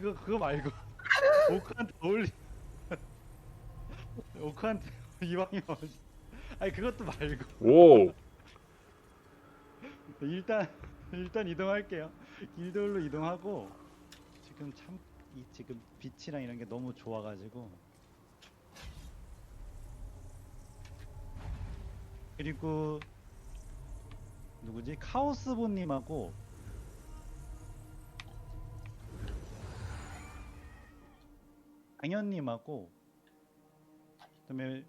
그거 그거 말고. 오크한테 어울리 오크한테 이왕이면 아니 그것도 말고. 오! 일단 일단 이동할게요. 길돌로 이동하고 지금 참 이 지금 빛이랑 이런 게 너무 좋아가지고. 그리고 누구지? 카오스보님하고 강현님하고 그다음에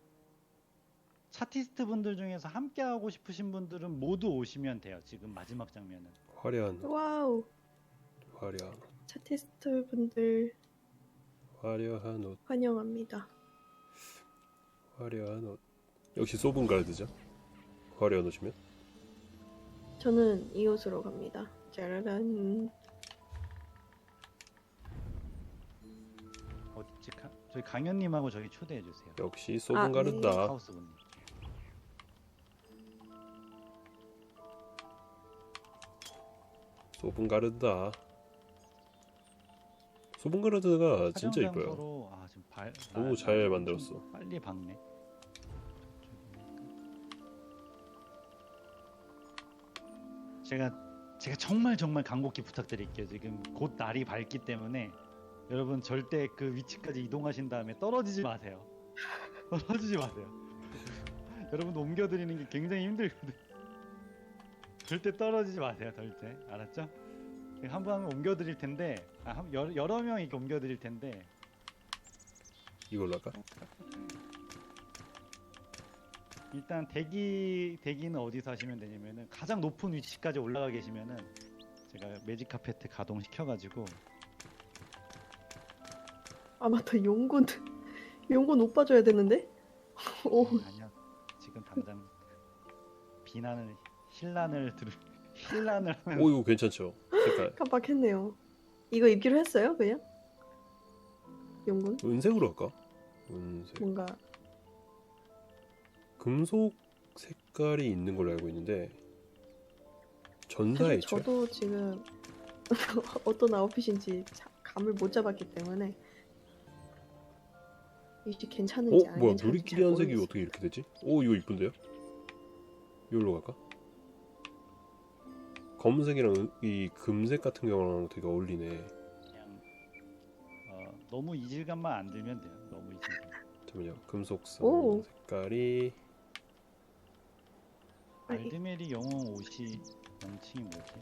차티스트 분들 중에서 함께 하고 싶으신 분들은 모두 오시면 돼요. 지금 마지막 장면은. 화려한 옷 와우 화려한 옷 차티스트 분들 화려한 옷 환영합니다. 화려한 옷 역시 소분 가르드죠 화려한 옷이면 저는 이 옷으로 갑니다. 짜라란 저희 강현님하고 저희 초대해 주세요. 역시 소분 아, 네. 가르다 카오스분님. 소분 가르다 소분 가르드가 진짜 촬영 이뻐요 장소로, 아 지금 발 너무 나- 잘 나- 좀 만들었어. 빨리 박네. 제가 제가 정말 정말 간곡히 부탁드릴게요. 지금 곧 날이 밝기 때문에 여러분 절대 그 위치까지 이동하신 다음에 떨어지지 마세요. 떨어지지 마세요. 여러분도 옮겨드리는 게 굉장히 힘들거든. 절대 떨어지지 마세요. 절대 알았죠? 한 번 옮겨드릴 텐데 아, 한- 여러, 여러 명 이렇게 옮겨드릴 텐데 이걸로 할까? 일단 대기 대기는 어디서 하시면 되냐면은 가장 높은 위치까지 올라가 계시면은 제가 매직 카페트 가동시켜 가지고 아 맞다. 용군 용군 오빠 줘야 되는데? 오. 아니요. 지금 당장 비난을 힐난을 들 하면 오 이거 괜찮죠? 색깔. 깜빡했네요. 이거 입기로 했어요 그냥? 용군 은색으로 할까? 은색. 뭔가. 금속 색깔이 있는 걸로 알고 있는데 전사에 사실 있죠? 저도 지금 어떤 아웃핏인지 자- 감을 못 잡았기 때문에 이게 어? 괜찮은지 안 뭐야 누리끼리 잘한 색이. 어떻게 이렇게 되지? 오 이거 이쁜데요? 이걸로 갈까? 검은색이랑 은- 이 금색 같은 경우랑 되게 어울리네 그냥 어, 너무 이질감만 안 들면 돼요. 너무 이질감. 잠깐만요 금속성 오. 색깔이. 알드메리 영웅 옷이 명칭이 뭐지?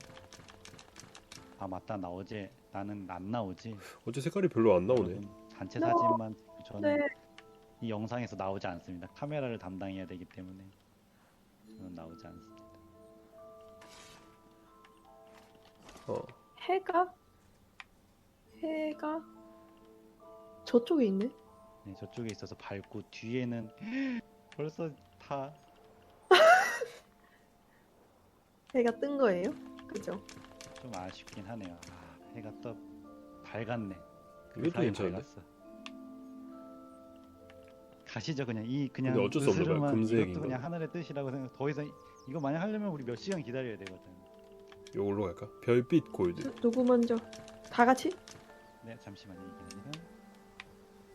아 맞다 나 어제 나는 안 나오지. 어째 색깔이 별로 안 나오네 여러분, 단체 나- 사진만 저는 네. 이 영상에서 나오지 않습니다. 카메라를 담당해야 되기 때문에 저는 나오지 않습니다. 어 해가 해가 저쪽에 있네. 네, 저쪽에 있어서 밟고 뒤에는 벌써 다 해가 뜬 거예요? 그죠? 좀 아쉽긴 하네요. 아, 해가 또 밝았네. 그 이것도 사이 괜찮은데? 밝았어. 가시죠 그냥 이 그냥 근데 어쩔 수 없는 거야. 으스름한 금색인 이것도 그냥. 하늘의 뜻이라고 생각. 더 이상 이거 만약 하려면 우리 몇 시간 기다려야 되거든. 이걸로 갈까? 별빛 골드 누- 누구 먼저? 다 같이? 네 잠시만요 이게 아니라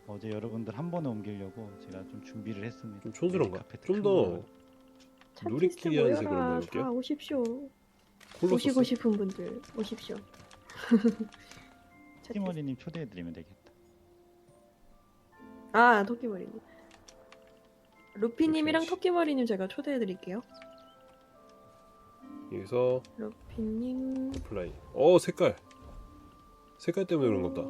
어제 여러분들 한 번에 옮기려고 제가 좀 준비를 했습니다. 좀 촌스러운가? 네, 좀큰더 누리끼리 한 색으로 모여라. 해볼게요. 다 오십시오. 콜로서스 오시고 싶은 분들 오십시오. 차티스트. 티머리님 초대해드리면 되겠다. 아 토끼머리님. 루피님이랑. 토끼머리님 제가 초대해드릴게요. 여기서 루피님. 플라이 어 색깔 색깔 때문에 그런가 보다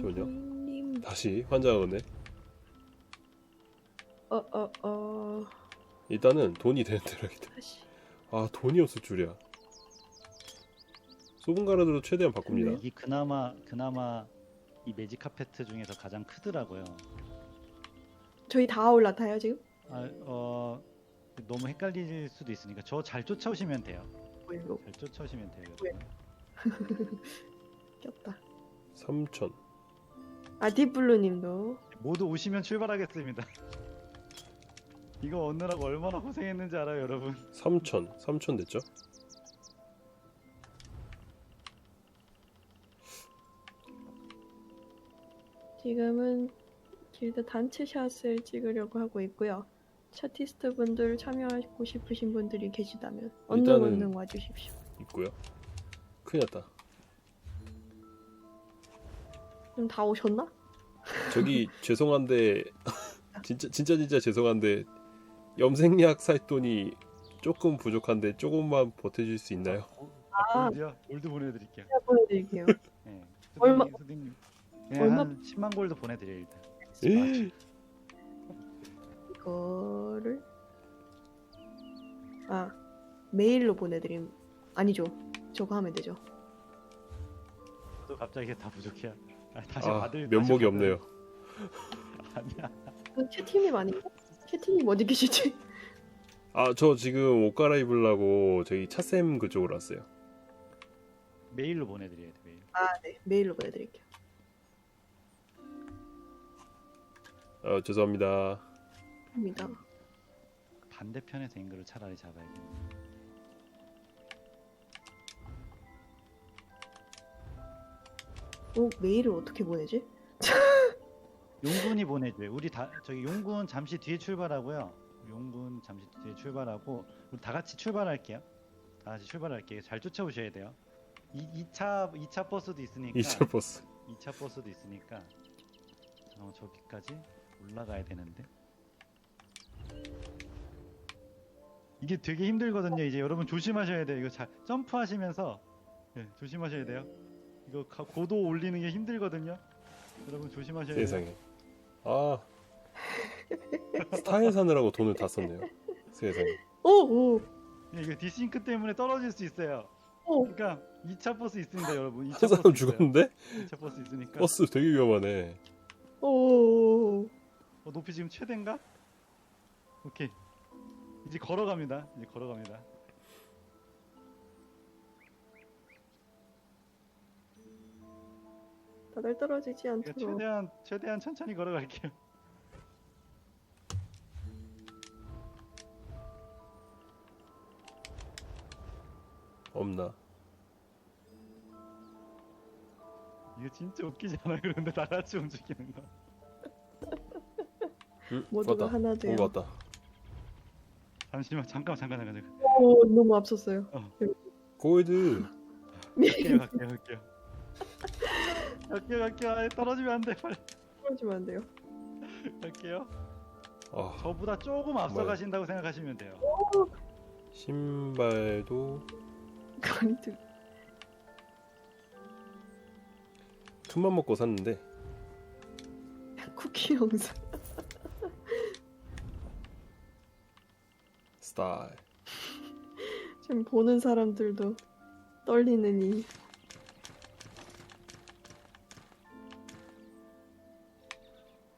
토끼머리님. 다시 환장하겠네 어어 어. 일단은 돈이 되는 대로 하겠다 다시. 아 돈이 없을 줄이야 소분 가르드로 최대한 바꿉니다 네. 이 그나마 그나마 이 매직 카페트 중에서 가장 크더라고요. 저희 다 올라타요 지금? 아, 어 너무 헷갈릴 수도 있으니까 저 잘 쫓아오시면 돼요. 뭘로 잘 쫓아오시면 돼요. 왜? 여러분. 꼈다. 3천 아 딥블루님도 모두 오시면 출발하겠습니다. 이거 얻느라고 얼마나 고생했는지 알아요, 여러분. 3천 3천 됐죠 지금은 길드 단체 샷을 찍으려고 하고 있고요. 차티스트 분들 참여하고 싶으신 분들이 계시다면 언능 일단은- 언능 와주십시오. 있고요. 큰일 났다. 그럼 다 오셨나? 저기 죄송한데 진짜 진짜 진짜 죄송한데 염색약 살 돈이 조금 부족한데 조금만 버텨줄 수 있나요? 아. 골드요? 골드 보내드릴게요. 제가 보여드릴게요. 네. 얼마- 수딩, 수딩. 그냥 얼마- 한 10만 골드 보내드려요 일단. 이거를 아 메일로 보내드림 아니죠? 저거 하면 되죠. 또 갑자기 다 부족해요. 아, 다시 아 받을 면목이 다시 없네요. 아니야. 그 채팅님 아닌가? 채팅님 어디 계시지? 아 저 지금 옷 갈아입으려고 저희 차쌤 그쪽으로 왔어요. 메일로 보내드려야 돼 메일. 아네 메일로 보내드릴게요. 아 죄송합니다. 입니다. 반대편에서 앵글을 차라리 잡아야겠네. 어 메일을 어떻게 보내지? 용군이 보내줘요. 우리 다 저기 용군 잠시 뒤에 출발하고요. 용군 잠시 뒤에 출발하고 우리 다 같이 출발할게요. 다 같이 출발할게요. 잘 쫓아오셔야 돼요. 이 2차 2차 버스도 있으니까 2차 버스. 2차 버스도 있으니까 어, 저기까지 올라가야 되는데 이게 되게 힘들거든요. 이제 여러분 조심하셔야 돼요. 이거 잘 점프하시면서 예, 조심하셔야 돼요. 이거 가- 고도 올리는 게 힘들거든요. 여러분 조심하셔야 돼요. 세상에. 아 스타일 사느라고 돈을 다 썼네요. 세상에. 오 오 예, 이거 디싱크 때문에 떨어질 수 있어요. 오. 그러니까 2차 버스 있습니다, 여러분. 2차 한 버스 사람 있어요. 죽었는데 2차 버스 있으니까. 버스 되게 위험하네. 오. 어, 높이 지금 최대인가? 오케이. 이제 걸어갑니다. 이제 걸어갑니다. 다들 떨어지지 않도록. 최대한 최대한 천천히 걸어갈게요. 없나? 이게 진짜 웃기지 않아? 그런데 다 같이 움직이는 거. 응? 모두가. 하나 돼요. 같다. 잠시만, 잠깐, 잠깐, 잠깐, 잠깐. 오 너무 앞섰어요. 골드. 갈게요, 갈게요, 갈게요. 갈게요, 갈게요. 아예 떨어지면 안 돼. 빨리 떨어지면 안 돼요. 갈게요. 아 저보다 조금 앞서 뭐야. 가신다고 생각하시면 돼요. 신발도 간드. 큰맘 먹고 샀는데 쿠키 영상. 스타일. 지금 보는 사람들도 떨리는 이.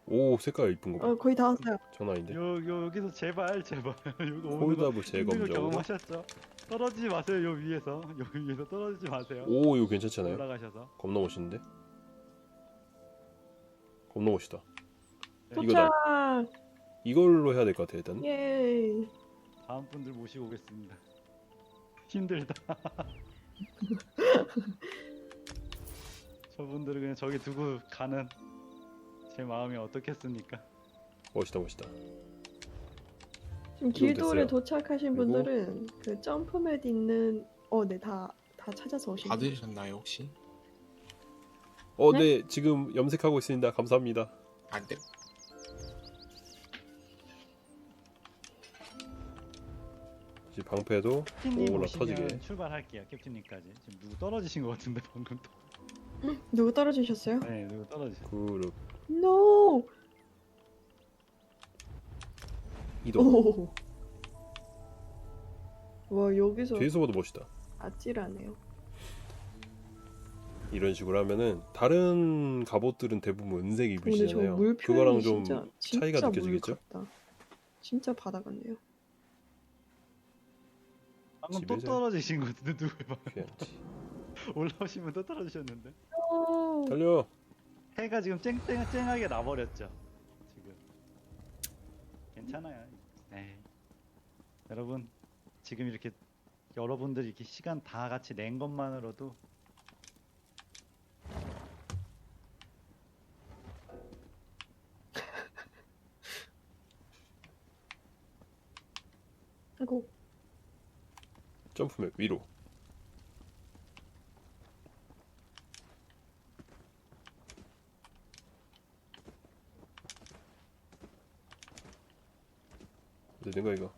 오 색깔 이쁜 거 봐. 어 거의 다 왔어요. 전화인데. 요, 요 여기서 제발, 제발. 힘든 거 재검정. 경험하셨죠? 떨어지지 마세요. 요 위에서. 요 위에서 떨어지지 마세요. 오 이거 괜찮잖아요. 올라가셔서. 겁나 멋있는데. 겁나 멋있다. 네, 이거다. 도착. 이걸로 해야 될 것 같아 일단. 예. 다음 분들 모시고 오겠습니다. 힘들다. 저분들을 그냥 저기 두고 가는 제 마음이 어떻겠습니까? 멋있다 멋있다. 지금 됐어요. 길도에 도착하신 그리고- 분들은 그 점프맷 있는 어네다 다 찾아서 오신 거예요. 받으셨나요 혹시? 어, 네? 네 지금 염색하고 있습니다. 감사합니다. 안 돼. 이제 방패도 캡틴님 오라 오시면 터지게. 출발할게요. 캡틴님까지. 지금 누구 떨어지신 것 같은데 방금 또. 누구 떨어지셨어요? 네, 누구 떨어지셨. 그룹 No. 이동. 오. 와 여기서 뒤에서 봐도 멋있다. 아찔하네요. 이런 식으로 하면은 다른 갑옷들은 대부분 은색 근데 저 입으시잖아요. 물 그거랑 좀 진짜 차이가 진짜 느껴지겠죠? 물 같다. 진짜 바다 같네요. 방금 또 떨어지신 것 같은데 누구 봐요? 그렇지. 올라오시면 또 떨어지셨는데 달려. 해가 지금 쨍쨍쨍하게 나버렸죠 지금 괜찮아요 네 여러분 지금 이렇게 여러분들 이렇게 시간 다 같이 낸 것만으로도 아이고 점프맵 위로. 거 이거?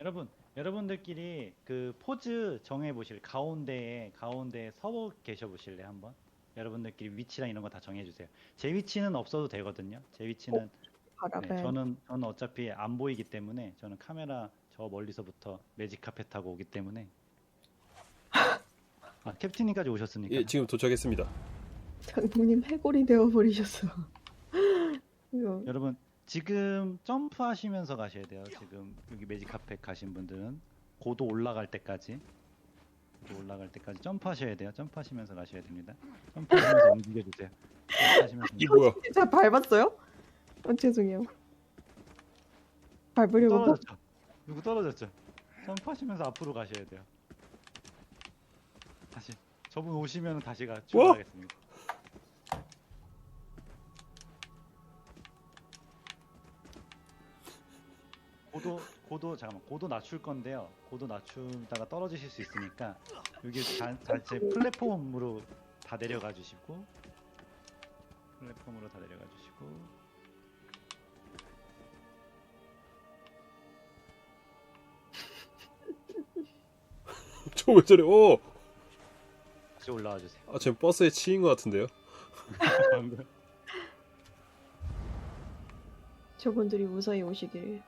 여러분 여러분들끼리 그 포즈 정해 보실 가운데에 가운데에 서 계셔 보실래 요 한번 여러분들끼리 위치랑 이런 거 다 정해 주세요 제 위치는 없어도 되거든요 제 위치는 바람에 네, 저는 저는 어차피 안 보이기 때문에 저는 카메라 저 멀리서부터 매직 카펫 타고 오기 때문에 아 캡틴님까지 오셨으니까 예, 지금 도착했습니다. 장동님 해골이 되어버리셨어. 이거 여러분 지금 점프하시면서 가셔야 돼요. 지금 여기 매직 카펫 가신 분들은 고도 올라갈 때까지 고도 올라갈 때까지 점프하셔야 돼요. 점프하시면서 가셔야 됩니다. 점프하시면서 움직여 주세요. 점프하시면서 이 뭐야? 진짜 밟았어요? 어, 죄송해요. 밟으려고 막- 떨어졌죠. 누구 떨어졌죠? 점프하시면서 앞으로 가셔야 돼요. 다시 저분 오시면 다시 가 출발하겠습니다. 고도 고도 잠깐만 고도 낮출 건데요. 고도 낮추다가 떨어지실 수 있으니까 여기 자, 자체 플랫폼으로 다 내려가 주시고 플랫폼으로 다 내려가 주시고 저 왜 저래? 오! 다시 올라와 주세요. 아, 지금 버스에 치인 것 같은데요? 방금. 저분들이 무사히 오시길.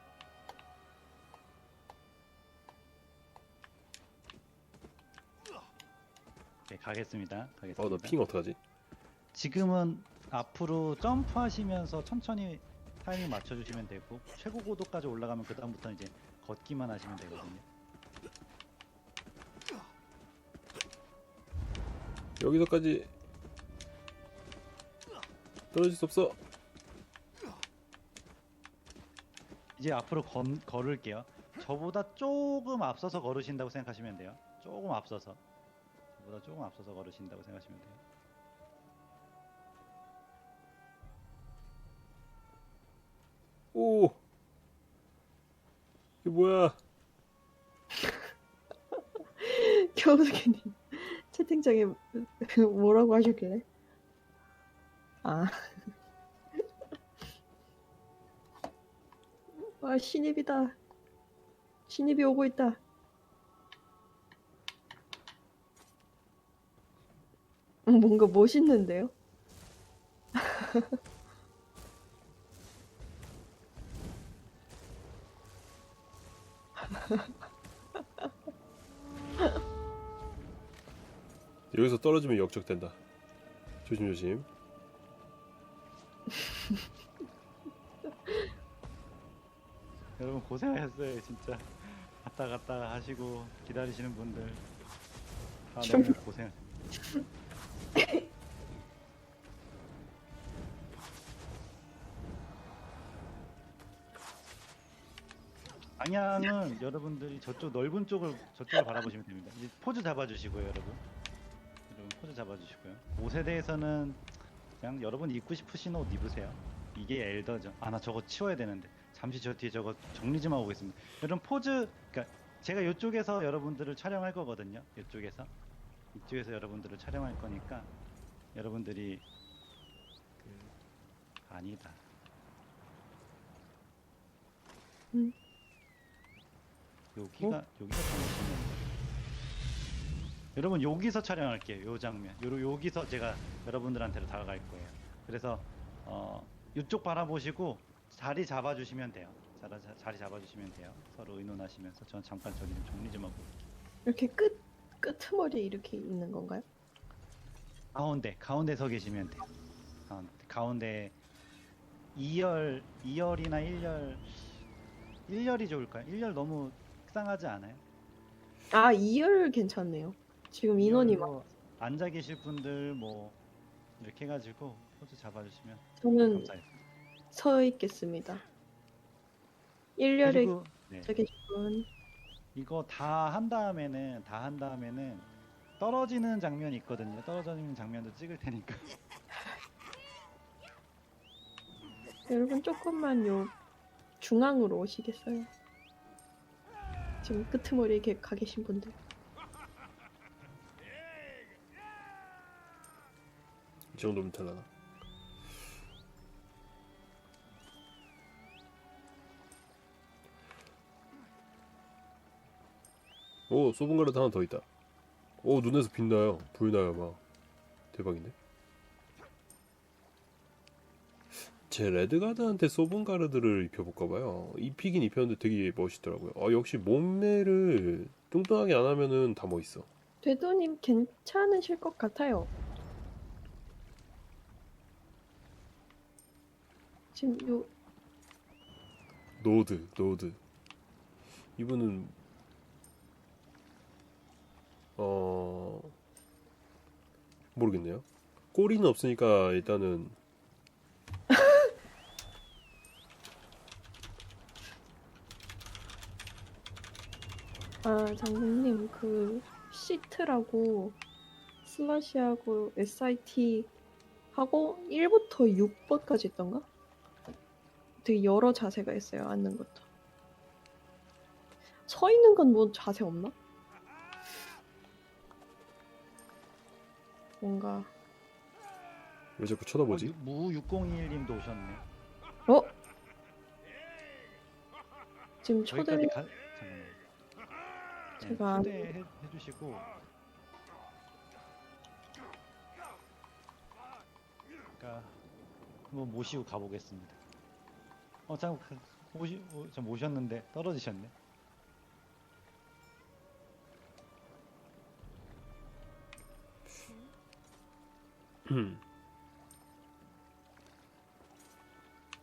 네, 가겠습니다. 가겠습니다. 어, 나 핑 어떡하지? 지금은 앞으로 점프하시면서 천천히 타이밍 맞춰주시면 되고 최고 고도까지 올라가면 그 다음부터 이제 걷기만 하시면 되거든요. 여기서까지 떨어질 수 없어. 이제 앞으로 건, 걸을게요. 저보다 조금 앞서서 걸으신다고 생각하시면 돼요. 조금 앞서서. 저보다 조금 앞서서 걸으신다고 생각하시면 돼요. 오! 이게 뭐야? 겨우스케님 채팅창에 뭐라고 하셨길래? 아. 와 신입이다. 신입이 오고 있다. 어, 뭔가 멋있는데요? 여기서 떨어지면 역적된다. 조심조심. 여러분 고생하셨어요, 진짜. 갔다 갔다 하시고 기다리시는 분들 다 좀- 너무 고생. 방향은 여러분들이 저쪽 넓은 쪽을 저쪽을 바라보시면 됩니다. 이제 포즈 잡아주시고요, 여러분. 포즈 잡아주시고요. 옷에 대해서는 그냥 여러분 입고 싶으신 옷 입으세요. 이게 엘더죠. 아 나 저거 치워야 되는데. 잠시 저 뒤에 저거 정리 좀 하고 오겠습니다. 여러분 포즈, 그러니까 제가 이쪽에서 여러분들을 촬영할 거거든요. 이쪽에서 이쪽에서 여러분들을 촬영할 거니까 여러분들이 그 아니다. 음. 여기가 여기가 잘못이네. 여러분 여기서 촬영할게요. 요 장면. 요 여기서 제가 여러분들한테로 다가갈 거예요. 그래서 어 이쪽 바라보시고 자리 잡아주시면 돼요. 자리, 자리 잡아주시면 돼요. 서로 의논하시면서 전 잠깐 저기 좀 정리 좀 하고 이렇게 끝 끄트머리 이렇게 있는 건가요? 가운데 가운데 서 계시면 돼요. 가운데 가운데 2열 2열이나 1열 1열이 좋을까요? 1열 너무 식상하지 않아요? 아 2열 괜찮네요. 지금 인원이 막 이열로 앉아 계실 분들 뭐 이렇게 해가지고 포즈 잡아주시면 저는 감사해요. 서 있겠습니다. 1열에 그리고 네, 분 이거 다 한 다음에는 다 한 다음에는 떨어지는 장면이 있거든요. 떨어지는 장면도 찍을 테니까 여러분 조금만 요 중앙으로 오시겠어요? 지금 끄트머리에 게- 가 계신 분들. 이 정도면 되려나? 오 소분가르드 하나 더 있다. 오 눈에서 빛나요. 불나요 막 대박인데. 제 레드가드한테 소분가르드를 입혀볼까봐요. 입히긴 입혔는데 되게 멋있더라고요. 아 역시 몸매를 뚱뚱하게 안 하면은 다 멋있어. 되도님 괜찮으실 것 같아요. 지금 요 노드 노드. 이분은 어 모르겠네요. 꼬리는 없으니까 일단은. 아, 장군님, 그, 시트라고, 슬러시하고, SIT 하고, 1부터 6번까지 있던가? 되게 여러 자세가 있어요, 앉는 것도. 서 있는 건 뭐 자세 없나? 뭔가, 왜 자꾸 쳐다보지? 어, 무 601님도 오셨네. 어? 지금 초대, 가... 잠깐만. 네, 제가 초대해 해주시고. 그러니까 한번 모시고 가보겠습니다. 어, 잠깐 모시, 어, 저 모셨는데 떨어지셨네.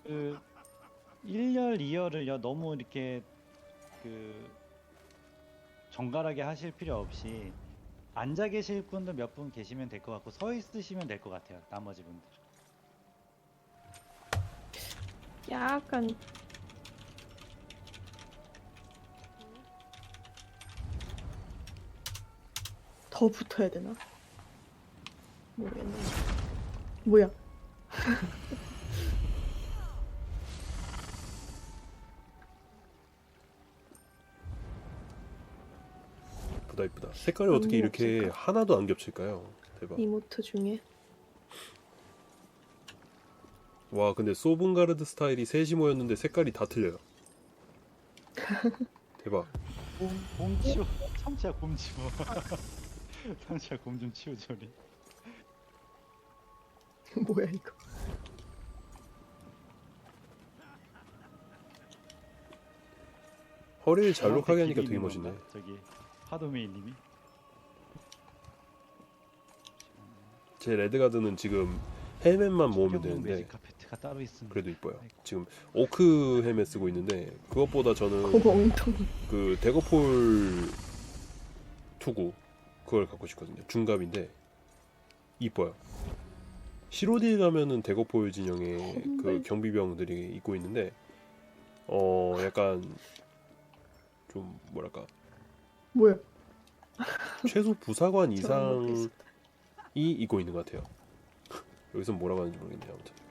그 1열, 2열을요 너무 이렇게 그 정갈하게 하실 필요 없이 앉아 계실 분들 몇분 계시면 될 것 같고 서 있으시면 될 것 같아요. 나머지 분들. 약간, 더 붙어야 되나? 모르겠네. 뭐야? 이쁘다 이쁘다 색깔이 어떻게 이렇게. 하나도 안 겹칠까요? 대박 이모트 중에 와 근데 소분가르드 스타일이 셋이 모였는데 색깔이 다 틀려요 대박 곰, 곰 치워. 참치야 곰 치워. 참치야 곰 좀 치워 저리. 뭐야 이거? 허리를 잘록하게 저한테 하니까 되게 멋있네 건가? 저기 파도메이님이. 제 레드가드는 지금 헬멧만 모으면 되는데 가 따로 있습니다. 그래도 이뻐요. 지금 오크 헬멧 쓰고 있는데 그것보다 저는 그 엉덩이 그 데거폴 투구 그걸 갖고 싶거든요. 중갑인데 이뻐요. 시로딜 가면은 데거폴 진영의 그 헐. 경비병들이 입고 있는데 어 약간 좀 뭐랄까 뭐야? 최소 부사관 이상이. 입고 있는 것 같아요. 여기서 뭐라고 하는지 모르겠네요. 아무튼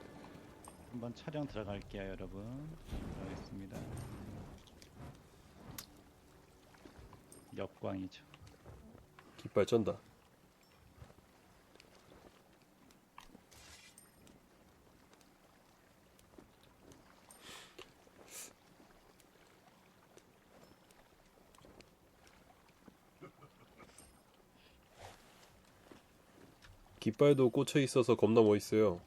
한번 촬영 들어갈게요, 여러분. 들어가겠습니다. 역광이죠. 깃발 쩐다. 깃발도 꽂혀 있어서 겁나 멋있어요.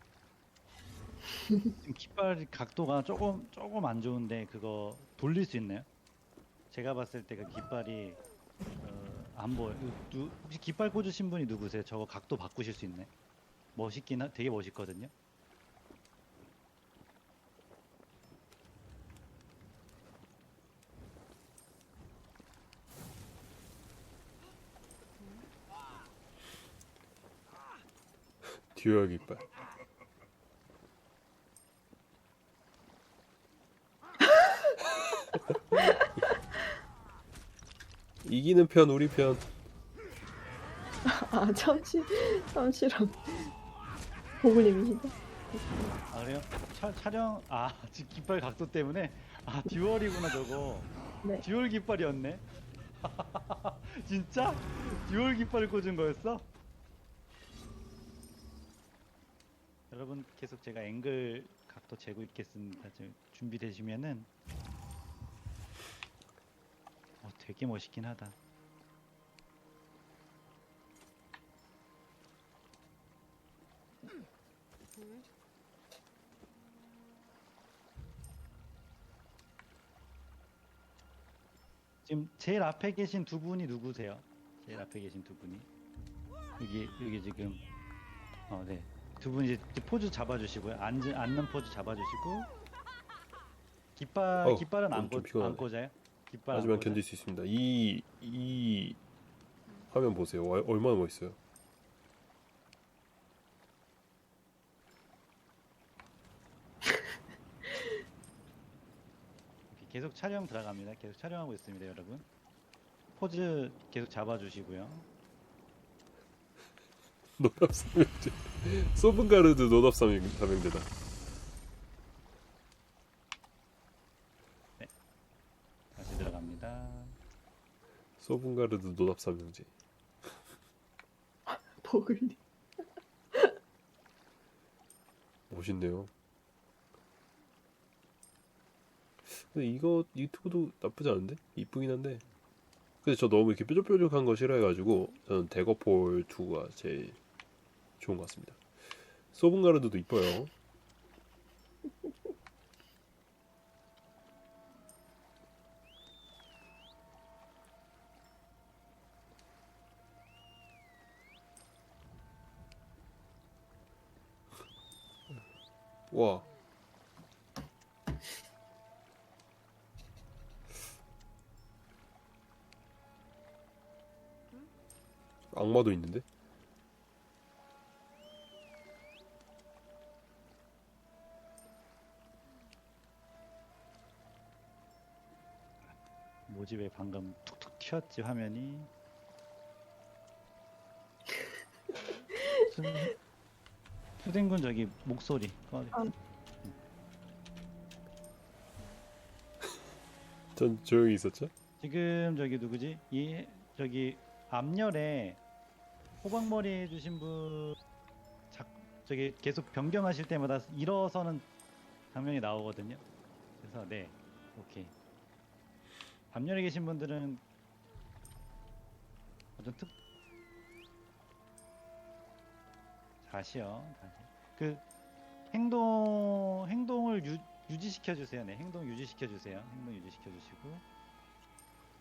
지금 깃발 각도가 조금 조금 안 좋은데 그거 돌릴 수 있나요? 제가 봤을 때 그 깃발이 어, 안 보여. 요 누, 혹시 깃발 꽂으신 분이 누구세요? 저거 각도 바꾸실 수 있나요? 멋있긴 하, 되게 멋있거든요. 듀얼 깃발. 이기는 편 우리 편. 아 잠시 잠시랑 보글님이시다. 아 그래요? 차, 촬영 아 지금 깃발 각도 때문에 아 듀얼이구나 저거 네. 듀얼 깃발이었네 진짜? 듀얼 깃발을 꽂은 거였어? 여러분 계속 제가 앵글 각도 재고 있겠습니다 지금 준비되시면은 어 되게 멋있긴 하다 지금 제일 앞에 계신 두 분이 누구세요? 제일 앞에 계신 두 분이 여기 여기 지금 어네 두 분이 이제 포즈 잡아주시고요 앉은 앉는 포즈 잡아주시고 깃발 어우, 깃발은 안, 좀 꽂. 안 꽂아요? 깃발 안 하지만? 견딜 수 있습니다. 이 이 화면 보세요. 와, 얼마나 멋있어요. 계속 촬영 들어갑니다. 계속 촬영하고 있습니다, 여러분. 포즈 계속 잡아주시고요. 노답 삼형제. 소븐가르드 노답 삼형 삼형제다. 다시 들어갑니다. 소븐가르드 노답 삼형제. 버글리. 멋있네요. 근데 이거 유튜브도 나쁘지 않은데? 이쁘긴 한데. 근데 저 너무 이렇게 뾰족뾰족한 거 싫어해가지고 저는 데거폴 2가 제일 좋은 것 같습니다. 소븐가르드도 이뻐요. 와. 악마도 있는데? 모집에 방금 툭툭 튀었지 화면이. 수- 수댕군 저기 목소리 꺼. 아. 전 조용히 있었죠? 지금 저기 누구지? 이 저기 앞열에 호박머리 해주신 분 자, 저기 계속 변경하실 때마다 일어서는 장면이 나오거든요. 그래서 네 오케이. 앞열에 계신 분들은 어떤 특 다시요. 다시. 그 행동 행동을 유, 유지시켜 주세요. 네 행동 유지시켜 주세요. 행동 유지시켜 주시고.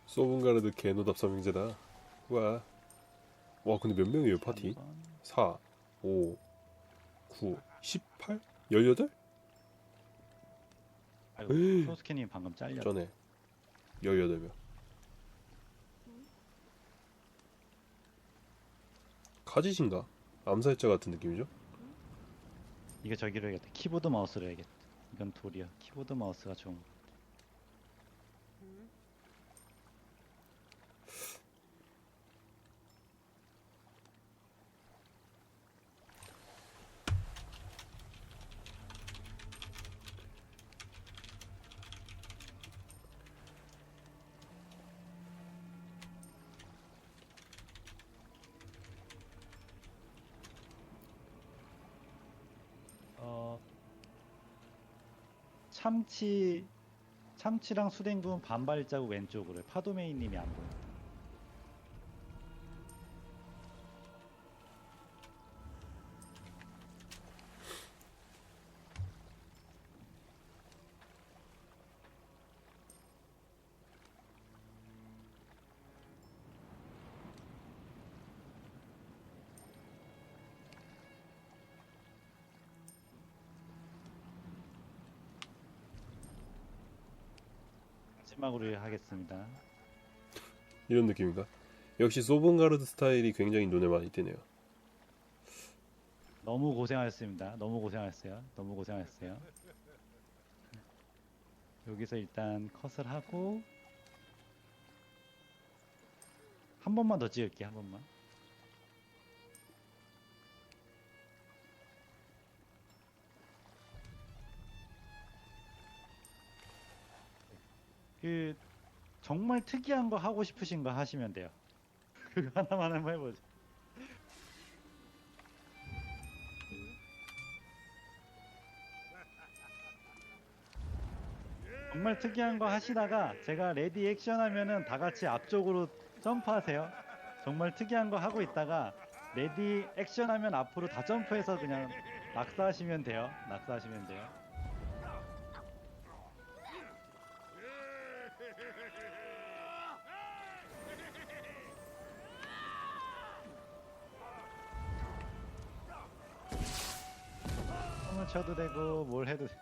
소븐가르드 개노답 삼형제다. 와. 와 근데 몇 명이에요 파티? 3번. 4, 5, 9, 18? 18? 아이고. 소스케님 방금 잘려. 전에 18명. 카짓인가? 암살자 같은 느낌이죠? 이거 저기로 해야겠다. 키보드 마우스로 해야겠다. 이건 돌이야. 키보드 마우스가 좀. 참치 참치랑 수댕군 반발자국 왼쪽으로 파도메이님이 안 보여. 마지막으로 하겠습니다. 이런 느낌인가? 역시 소븐가르드 스타일이 굉장히 눈에 많이 띄네요. 너무 고생하셨습니다. 너무 고생하셨어요. 너무 고생하셨어요. 여기서 일단 컷을 하고 한 번만 더 찍을게 한 번만. 그 정말 특이한 거 하고 싶으신 거 하시면 돼요. 그거 하나만 한번 해보죠. 정말 특이한 거 하시다가 제가 레디 액션 하면은 다 같이 앞쪽으로 점프하세요. 정말 특이한 거 하고 있다가 레디 액션 하면 앞으로 다 점프해서 그냥 낙사하시면 돼요. 낙사하시면 돼요. 춰도 되고 뭘 해도 돼.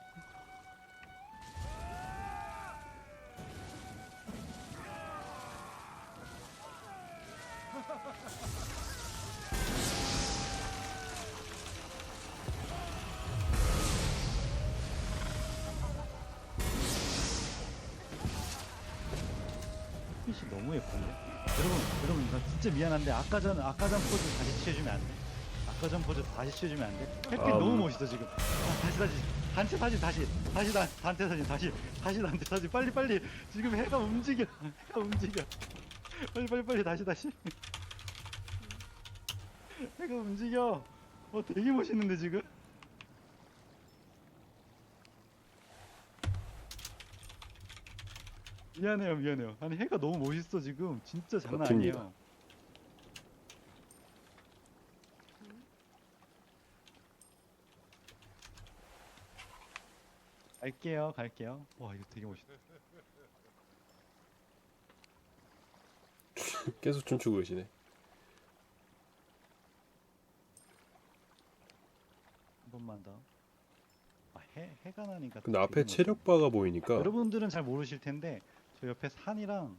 햇빛이 너무 예쁜데? 여러분, 여러분, 나 진짜 미안한데 아까 전 아까 전 포즈 다시 취해주면 안 돼? 전 포즈 다시 취해주면 안 돼? 햇빛 아, 너무 음. 멋있어 지금. 아, 다시 다시. 단체 사진 다시. 다시 단, 단체 사진 다시. 다시 단체 사진 빨리 빨리. 지금 해가 움직여. 해가 움직여. 빨리 빨리 빨리. 다시 다시. 해가 움직여. 어 되게 멋있는데 지금? 미안해요 미안해요. 아니 해가 너무 멋있어 지금. 진짜 장난 버팁니다. 아니에 갈게요 갈게요 와 이거 되게 멋있다 계속 춤추고 계시네. 한 번만 더 아, 해, 해가 나니까 근데 또 앞에 되게 멋있네. 체력 바가 보이니까 여러분들은 잘 모르실 텐데 저 옆에 산이랑